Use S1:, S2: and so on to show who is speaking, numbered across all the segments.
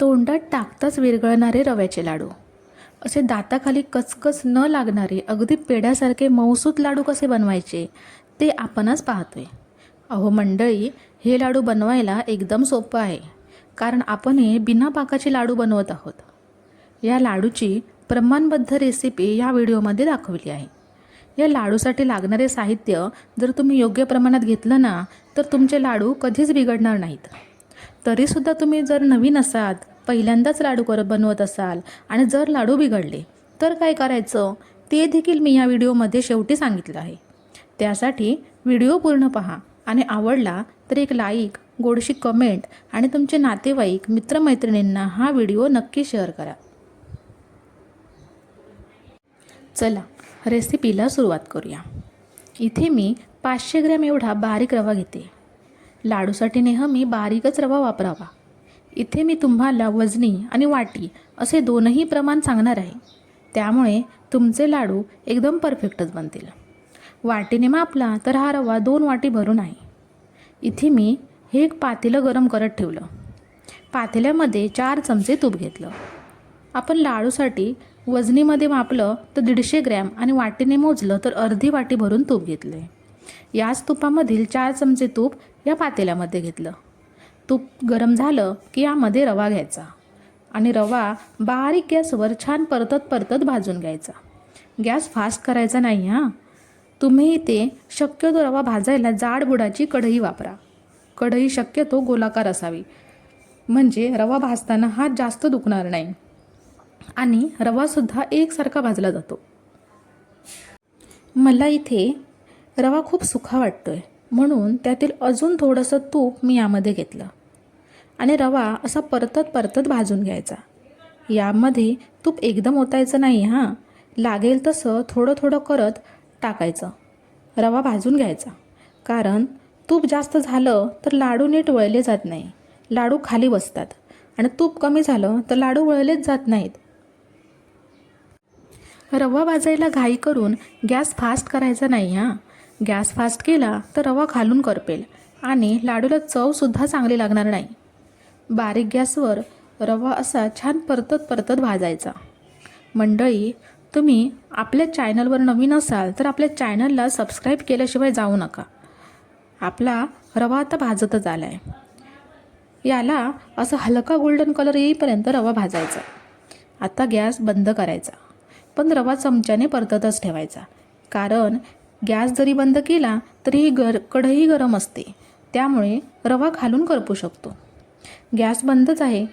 S1: तोंडात टाकताच विरघळणारे रव्याचे लाडू. असे दाताखाली कचकच न लागणारे अगदी पेढ्यासारखे मौसूत लाडू कसे बनवायचे ते आपणच पाहतोय. अहो मंडळी हे लाडू बनवायला एकदम सोपं आहे कारण आपण हे बिना पाकाचे लाडू बनवत आहोत. या लाडूची प्रमाणबद्ध रेसिपी या व्हिडिओमध्ये दाखवली आहे. या लाडूसाठी लागणारे साहित्य जर तुम्ही योग्य प्रमाणात घेतलं ना तर तुमचे लाडू कधीच बिघडणार नाहीत. तरीसुद्धा तुम्ही जर नवीन असाल पहिल्यांदाच लाडू करत बनवत असाल आणि जर लाडू बिघडले तर काय करायचं? ते देखील मी या व्हिडिओमध्ये शेवटी सांगितलं आहे. त्यासाठी व्हिडिओ पूर्ण पहा आणि आवडला तर एक लाईक गोडशी कमेंट आणि तुमचे नातेवाईक मित्रमैत्रिणींना हा व्हिडिओ नक्की शेअर करा. चला रेसिपीला सुरुवात करूया. इथे मी पाचशे ग्रॅम एवढा बारीक रवा घेते. लाडूसाठी नेहमी बारीकच रवा वापरावा. इथे मी तुम्हाला वजनी आणि वाटी असे दोनही प्रमाण सांगणार आहे. त्यामुळे तुमचे लाडू एकदम परफेक्टच बनतील. वाटीने मापला तर हा रवा दोन वाटी भरून आहे. इथे मी हे एक पातेलं गरम करत ठेवलं. पातेल्यामध्ये चार चमचे तूप घेतलं. आपण लाडूसाठी वजनीमध्ये मापलं तर दीडशे ग्रॅम आणि वाटीने मोजलं तर अर्धी वाटी भरून तूप घेतले. याच तुपामधील चार चमचे तूप या पातेल्यामध्ये घेतलं. तूप गरम झालं की यामध्ये रवा घ्यायचा आणि रवा बारीक गॅसवर छान परतत परतत भाजून घ्यायचा. गॅस फास्ट करायचा नाही हां. तुम्ही इथे शक्यतो रवा भाजायला जाड बुडाची कढई वापरा. कढई शक्यतो गोलाकार असावी. म्हणजे रवा भाजताना हात जास्त दुखणार नाही. आणि रवासुद्धा एकसारखा भाजला जातो. मला इथे रवा खूप सुखा वाटतो आहे म्हणून त्यातील अजून थोडंसं तूप मी यामध्ये घेतलं. आणि रवा असा परतत परतत भाजून घ्यायचा. यामध्ये तूप एकदम ओतायचं नाही हां. लागेल तसं थोडं थोडं करत टाकायचं. रवा भाजून घ्यायचा. कारण तूप जास्त झालं तर लाडू नीट वळले जात नाही. लाडू खाली बसतात. आणि तूप कमी झालं तर लाडू वळलेच जात नाहीत. रवा भाजायला घाई करून गॅस फास्ट करायचा नाही हां. गॅस फास्ट केला तर रवा खालून करपेल आणि लाडूला चवसुद्धा चांगली लागणार नाही. बारीक गॅसवर रवा असा छान परतत परतत भाजायचा. मंडळी तुम्ही आपल्या चॅनलवर नवीन असाल तर आपल्या चॅनलला सबस्क्राईब केल्याशिवाय जाऊ नका. आपला रवा आता भाजतच आला आहे याला असं हलका गोल्डन कलर येईपर्यंत रवा भाजायचा. आता गॅस बंद करायचा. पण रवा चमच्याने परततच ठेवायचा. कारण गॅस जरी बंद केला तरीही गर कढई गरम असते. त्यामुळे रवा खालून करपू शकतो. गॅस बंदच आहे.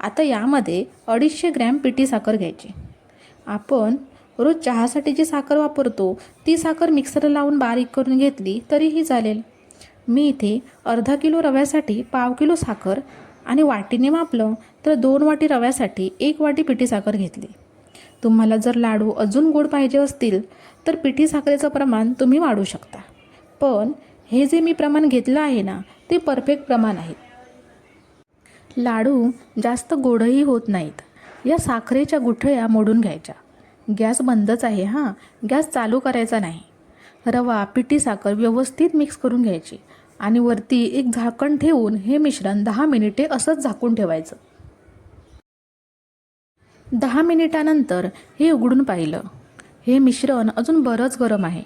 S1: आता यामध्ये अडीचशे ग्रॅम पिठी साखर घ्यायची. आपण रोज चहासाठी जी साखर वापरतो ती साखर मिक्सरला लावून बारीक करून घेतली तरीही चालेल. मी इथे अर्धा किलो रव्यासाठी पाव किलो साखर आणि वाटीने मापलं तर दोन वाटी रव्यासाठी एक वाटी पिठी साखर घेतली. तुम्हाला जर लाडू अजून गोड पाहिजे असतील तर पिठी साखरेचं प्रमाण तुम्ही वाढू शकता. पण हे जे मी प्रमाण घेतलं आहे ना ते परफेक्ट प्रमाण आहे. लाडू जास्त गोडही होत नाहीत. या साखरेच्या गुठळ्या मोडून घ्यायच्या. गॅस बंदच आहे हां. गॅस चालू करायचा नाही. रवा पिठी साखर व्यवस्थित मिक्स करून घ्यायची आणि वरती एक झाकण ठेवून हे मिश्रण दहा मिनिटे असंच झाकून ठेवायचं. दहा मिनिटानंतर हे उघडून पाहिलं. हे मिश्रण अजून बरंच गरम आहे.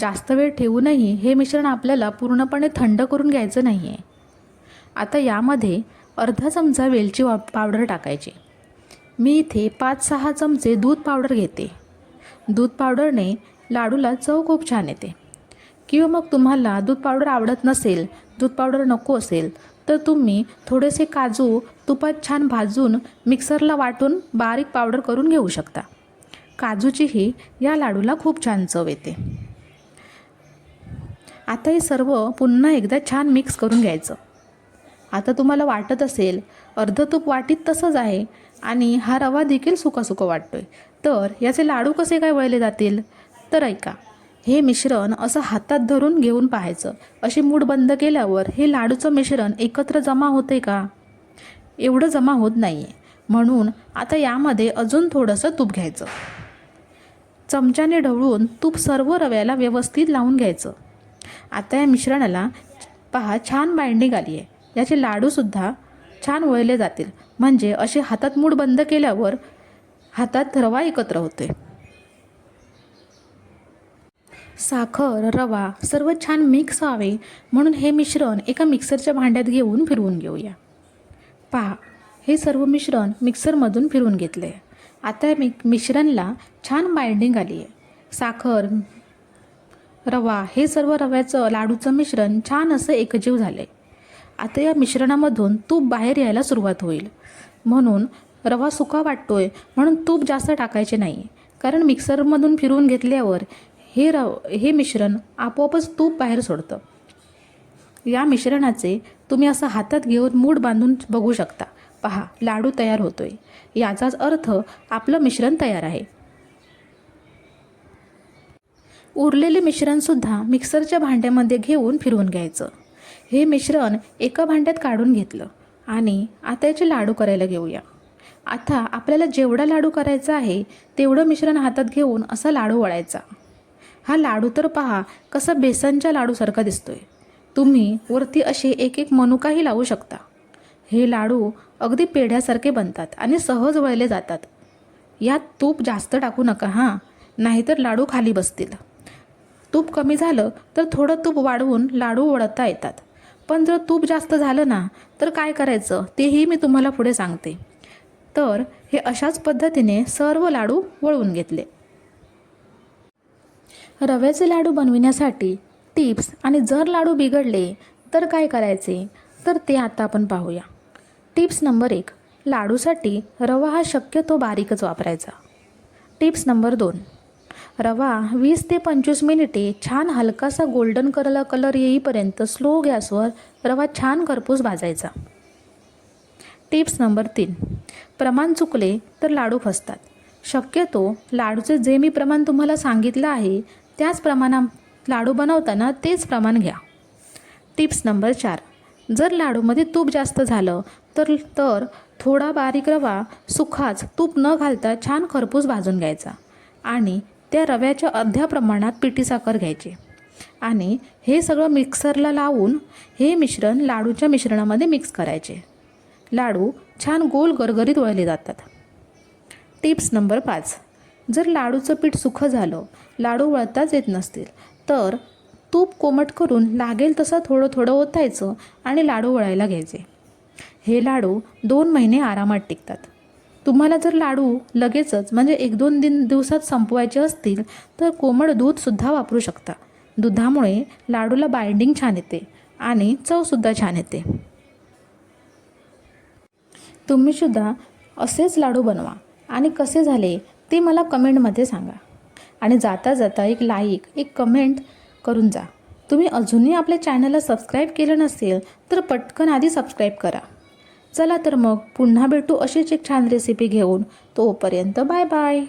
S1: जास्त वेळ ठेवूनही हे मिश्रण आपल्याला पूर्णपणे थंड करून घ्यायचं नाही आहे आता यामध्ये अर्धा चमचा वेलची वा पावडर टाकायची. मी इथे पाच सहा चमचे दूध पावडर घेते. दूध पावडरने लाडूला चव खूप छान येते. किंवा मग तुम्हाला दूध पावडर आवडत नसेल दूध पावडर नको असेल तर तुम्ही थोडेसे काजू तुपात छान भाजून मिक्सरला वाटून बारीक पावडर करून घेऊ शकता. काजूचीही या लाडूला खूप छान चव येते. आता हे सर्व पुन्हा एकदा छान मिक्स करून घ्यायचं. आता तुम्हाला वाटत असेल अर्ध तूप वाटीत तसंच आहे आणि हा रवा देखील सुका वाटतो आहे तर याचे लाडू कसे काय वळले जातील? तर ऐका हे मिश्रण असं हातात धरून घेऊन पाहायचं. अशी मूड बंद केल्यावर हे लाडूचं मिश्रण एकत्र जमा होते का? एवढं जमा होत नाही आहे म्हणून आता यामध्ये अजून थोडंसं तूप घ्यायचं. चमच्याने ढवळून तूप सर्व रव्याला व्यवस्थित लावून घ्यायचं. आता या मिश्रणाला पहा छान बाइंडिंग आली आहे. याचे लाडूसुद्धा छान वळले जातील. म्हणजे असे हातात मूड बंद केल्यावर हातात रवा एकत्र होते साखर रवा सर्व छान मिक्स व्हावे म्हणून हे मिश्रण एका मिक्सरच्या भांड्यात घेऊन फिरवून घेऊया. पहा हे सर्व मिश्रण मिक्सरमधून फिरवून घेतले आता मि मिश्रणला छान बाइंडिंग आली आहे. साखर रवा हे सर्व रव्याचं लाडूचं मिश्रण छान असं एकजीव झालं आहे आता या मिश्रणामधून तूप बाहेर यायला सुरुवात होईल. म्हणून रवा सुका वाटतोय म्हणून तूप जास्त टाकायचे नाही. कारण मिक्सरमधून फिरवून घेतल्यावर हे रव हे मिश्रण आपोआपच तूप बाहेर सोडतं. या मिश्रणाचे तुम्ही असं हातात घेऊन मूड बांधून बघू शकता. पहा लाडू तयार होतोय. याचाच अर्थ आपलं मिश्रण तयार आहे. उरलेले मिश्रणसुद्धा मिक्सरच्या भांड्यामध्ये घेऊन फिरवून घ्यायचं. हे मिश्रण एका भांड्यात काढून घेतलं आणि आता याचे लाडू करायला घेऊया. आता आपल्याला जेवढा लाडू करायचा आहे तेवढं मिश्रण हातात घेऊन असा लाडू वळायचा. हा लाडू तर पहा कसा बेसनच्या लाडूसारखा दिसतोय. तुम्ही वरती असे एक एक मनुकाही लावू शकता. हे लाडू अगदी पेढ्यासारखे बनतात आणि सहज वळले जातात. यात तूप जास्त टाकू नका हां. नाहीतर लाडू खाली बसतील. तूप कमी झालं तर थोडं तूप वाढवून लाडू वळता येतात. पण जर तूप जास्त झालं ना तर काय करायचं? तेही मी तुम्हाला पुढे सांगते. तर हे अशाच पद्धतीने सर्व लाडू वळवून घेतले. रव्याचे लाडू बनविण्यासाठी टिप्स आणि जर लाडू बिघडले तर काय करायचे? तर ते आता आपण पाहूया. टिप्स नंबर एक लाडूसाठी रवा हा शक्यतो बारीकच वापरायचा. टिप्स नंबर दोन रवा वीस ते पंचवीस मिनिटे छान हलकासा गोल्डन कलर कलर येईपर्यंत स्लो गॅसवर रवा छान खरपूस भाजायचा. टिप्स नंबर तीन प्रमाण चुकले तर लाडू फसतात. शक्यतो लाडूचे जे मी प्रमाण तुम्हाला सांगितलं आहे त्याच प्रमाणा लाडू बनवताना तेच प्रमाण घ्या. टिप्स नंबर चार जर लाडूमध्ये तूप जास्त झालं तर तर थोडा बारीक रवा सुखाच तूप न घालता छान खरपूस भाजून घ्यायचा आणि त्या रव्याच्या अर्ध्या प्रमाणात पिठी साखर घ्यायची. आणि हे सगळं मिक्सरला लावून हे मिश्रण लाडूच्या मिश्रणामध्ये मिक्स करायचे. लाडू छान गोल गरगरीत वळले जातात. टिप्स नंबर पाच. जर लाडूचं पीठ सुखं झालं लाडू वळताच येत नसतील तर तूप कोमट करून लागेल तसं थोडं थोडं ओतायचं आणि लाडू वळायला घ्यायचे. हे लाडू दोन महिने आरामात टिकतात. तुम्हाला जर लाडू लगेचच म्हणजे एक दोन दिन दिवसात संपवायचे असतील तर कोमट दूधसुद्धा वापरू शकता. दुधामुळे लाडूला बाइंडिंग छान येते आणि चवसुद्धा छान येते. तुम्हीसुद्धा असेच लाडू बनवा आणि कसे झाले ते मला कमेंटमध्ये सांगा. आणि जाता जाता एक लाईक एक कमेंट करून जा. तुम्ही अजूनही आपल्या चॅनलला सबस्क्राईब केलं नसेल तर पटकन आधी सबस्क्राईब करा. चला तर मग पुन्हा भेटू अशीच एक छान रेसिपी घेऊन. तोपर्यंत बाय बाय